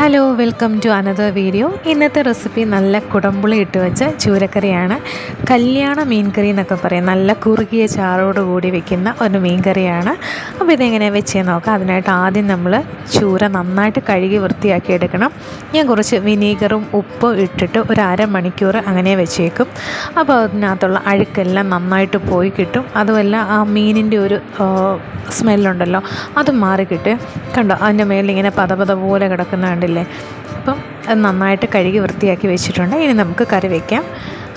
Hello welcome to another video ഇന്നത്തെ recipe നല്ല കുടമ്പുളി ഇട്ട് വെച്ച ചൂരക്കറിയാണ്. കല്യാണ മീൻ കറി എന്നൊക്കെ പറയും. നല്ല കുറുകിയ ചാറോട് കൂടി വെക്കുന്ന ഒരു മീൻ കറിയാണ് അപ്പോൾ ഇതെങ്ങനെ വെച്ചേ നോക്കാം. അതിനായിട്ട് ആദ്യം നമ്മൾ ചൂര നന്നായിട്ട് കഴുകി വൃത്തിയാക്കി എടുക്കണം. ഞാൻ കുറച്ച് വിനീഗറും ഉപ്പും ഇട്ടിട്ട് ഒരു അരമണിക്കൂർ അങ്ങനെ വെച്ചേക്കും. അപ്പോൾ അതിനകത്തുള്ള അഴുക്കെല്ലാം നന്നായിട്ട് പോയി കിട്ടും. അതുമല്ല ആ മീനിന്റെ ഒരു സ്മെല്ലുണ്ടല്ലോ അത് മാറി കണ്ടോ അതിന്റെ മേളിൽ ഇങ്ങനെ പതപത പത പോലെ കിടക്കുന്ന കണ്ടില്ലേ അപ്പം അത് നന്നായിട്ട് കഴുകി വൃത്തിയാക്കി വെച്ചിട്ടുണ്ട്. ഇനി നമുക്ക് കറി വയ്ക്കാം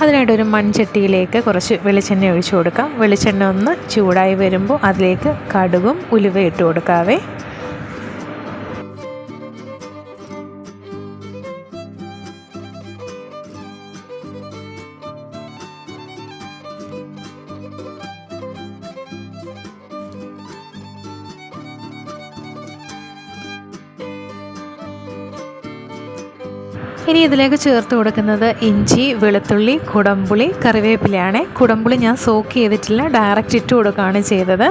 അതിനായിട്ട് ഒരു മൺചട്ടിയിലേക്ക് കുറച്ച് വെളിച്ചെണ്ണ ഒഴിച്ചു കൊടുക്കാം. വെളിച്ചെണ്ണ ഒന്ന് ചൂടായി വരുമ്പോൾ അതിലേക്ക് കടുകും ഉലുവ ഇട്ട് കൊടുക്കാവേ. ഇനി ഇതിലേക്ക് ചേർത്ത് കൊടുക്കുന്നത് ഇഞ്ചി വെളുത്തുള്ളി കുടമ്പുളി കറിവേപ്പിലയാണ്. കുടമ്പുളി ഞാൻ സോക്ക് ചെയ്തിട്ടില്ല. ഡയറക്റ്റ് ഇട്ട് കൊടുക്കുകയാണ് ചെയ്തത്.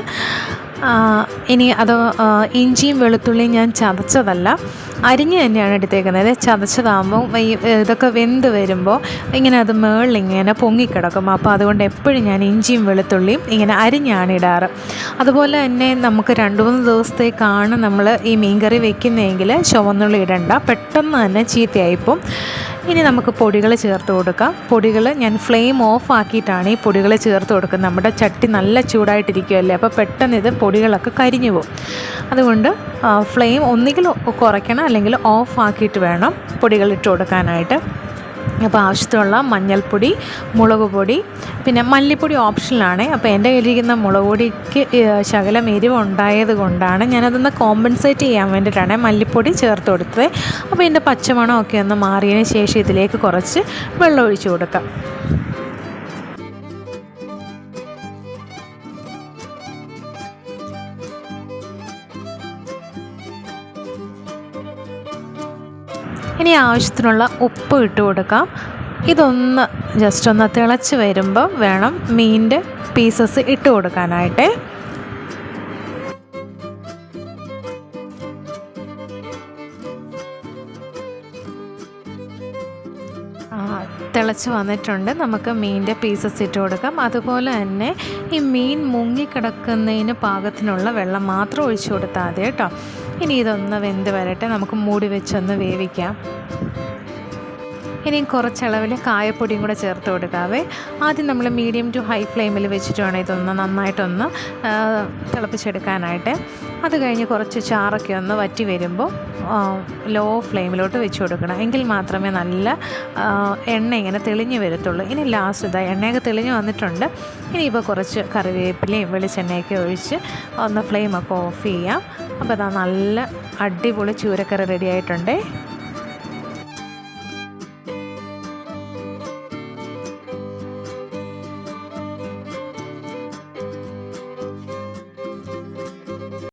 ഇനി അത് ഇഞ്ചിയും വെളുത്തുള്ളിയും ഞാൻ ചതച്ചതല്ല. അരിഞ്ഞ് തന്നെയാണ് എടുത്തേക്കുന്നത്. ചതച്ചതാകുമ്പോൾ ഈ ഇതൊക്കെ വെന്ത് വരുമ്പോൾ ഇങ്ങനെ അത് മേളിൽ ഇങ്ങനെ പൊങ്ങിക്കിടക്കും. അപ്പോൾ അതുകൊണ്ട് എപ്പോഴും ഞാൻ ഇഞ്ചിയും വെളുത്തുള്ളിയും ഇങ്ങനെ അരിഞ്ഞാണ് ഇടാറ്. അതുപോലെ തന്നെ നമുക്ക് രണ്ട് മൂന്ന് ദിവസത്തേക്കാണ് നമ്മൾ ഈ മീൻകറി വെക്കുന്നതെങ്കിൽ ചുവന്നുള്ളി ഇടണ്ട. പെട്ടെന്ന് തന്നെ ചീത്തയായിപ്പോൾ ഇനി നമുക്ക് പൊടികൾ ചേർത്ത് കൊടുക്കാം. പൊടികൾ ഞാൻ ഫ്ലെയിം ഓഫ് ആക്കിയിട്ടാണ് ഈ പൊടികൾ ചേർത്ത് കൊടുക്കുന്നത്. നമ്മുടെ ചട്ടി നല്ല ചൂടായിട്ടിരിക്കുമല്ലേ അപ്പോൾ പെട്ടെന്ന് ഇത് പൊടികളൊക്കെ കരിഞ്ഞു പോകും. അതുകൊണ്ട് ഫ്ലെയിം ഒന്നുകിൽ കുറയ്ക്കണം അല്ലെങ്കിൽ ഓഫ് ആക്കിയിട്ട് വേണം പൊടികൾ ഇട്ട് കൊടുക്കാനായിട്ട്. അപ്പോൾ ആവശ്യത്തിനുള്ള മഞ്ഞൾപ്പൊടി മുളക് പൊടി പിന്നെ മല്ലിപ്പൊടി ഓപ്ഷനിലാണ്. അപ്പോൾ എന്റെ കയ്യിലിരിക്കുന്ന മുളക് പൊടിക്ക് ശകലം എരിവ് ഉണ്ടായത് കൊണ്ടാണ് ഞാനതൊന്ന് കോമ്പൻസേറ്റ് ചെയ്യാൻ വേണ്ടിയിട്ടാണ് മല്ലിപ്പൊടി ചേർത്ത് കൊടുത്തത്. അപ്പോൾ എന്റെ പച്ചമണമൊക്കെ ഒന്ന് മാറിയതിന് ശേഷം ഇതിലേക്ക് കുറച്ച് വെള്ളം ഒഴിച്ചു കൊടുക്കാം. ഇനി ആവശ്യത്തിനുള്ള ഉപ്പ് ഇട്ട് കൊടുക്കാം. ഇതൊന്ന് ജസ്റ്റ് ഒന്ന് തിളച്ച് വരുമ്പോൾ വേണം മീനിന്റെ പീസസ് ഇട്ട് കൊടുക്കാനായിട്ട്. തിളച്ച് വന്നിട്ടുണ്ട്. നമുക്ക് മീനിന്റെ പീസസ് ഇട്ട് കൊടുക്കാം. അതുപോലെ തന്നെ ഈ മീൻ മുങ്ങിക്കിടക്കുന്നതിന് പാകത്തിനുള്ള വെള്ളം മാത്രം ഒഴിച്ചു കൊടുത്താൽ മതി കേട്ടോ. ഇനി ഇതൊന്ന് വെന്ത് വരട്ടെ? നമുക്ക് മൂടി വെച്ചൊന്ന് വേവിക്കാം. ഇനി കുറച്ചളവിൽ കായപ്പൊടിയും കൂടെ ചേർത്ത് കൊടുക്കാവേ. ആദ്യം നമ്മൾ മീഡിയം ടു ഹൈ ഫ്ലെയിമിൽ വെച്ചിട്ടാണ് ഇതൊന്ന് നന്നായിട്ടൊന്ന് തിളപ്പിച്ചെടുക്കാനായിട്ട്. അത് കഴിഞ്ഞ് കുറച്ച് ചാറൊക്കെ ഒന്ന് വറ്റി വരുമ്പോൾ ലോ ഫ്ലെയിമിലോട്ട് വെച്ച് കൊടുക്കണം. എങ്കിൽ മാത്രമേ നല്ല എണ്ണ ഇങ്ങനെ തെളിഞ്ഞു വരത്തുള്ളൂ. ഇനി ലാസ്റ്റ് ഇതാ എണ്ണയൊക്കെ തെളിഞ്ഞ് വന്നിട്ടുണ്ട്. ഇനിയിപ്പോൾ കുറച്ച് കറിവേപ്പിലയും വെളിച്ചെണ്ണയൊക്കെ ഒഴിച്ച് ഒന്ന് ഫ്ലെയിമൊക്കെ ഓഫ് ചെയ്യാം. അപ്പോൾ അതാ നല്ല അടിപൊളി ചൂരക്കറി റെഡി ആയിട്ടുണ്ടേ.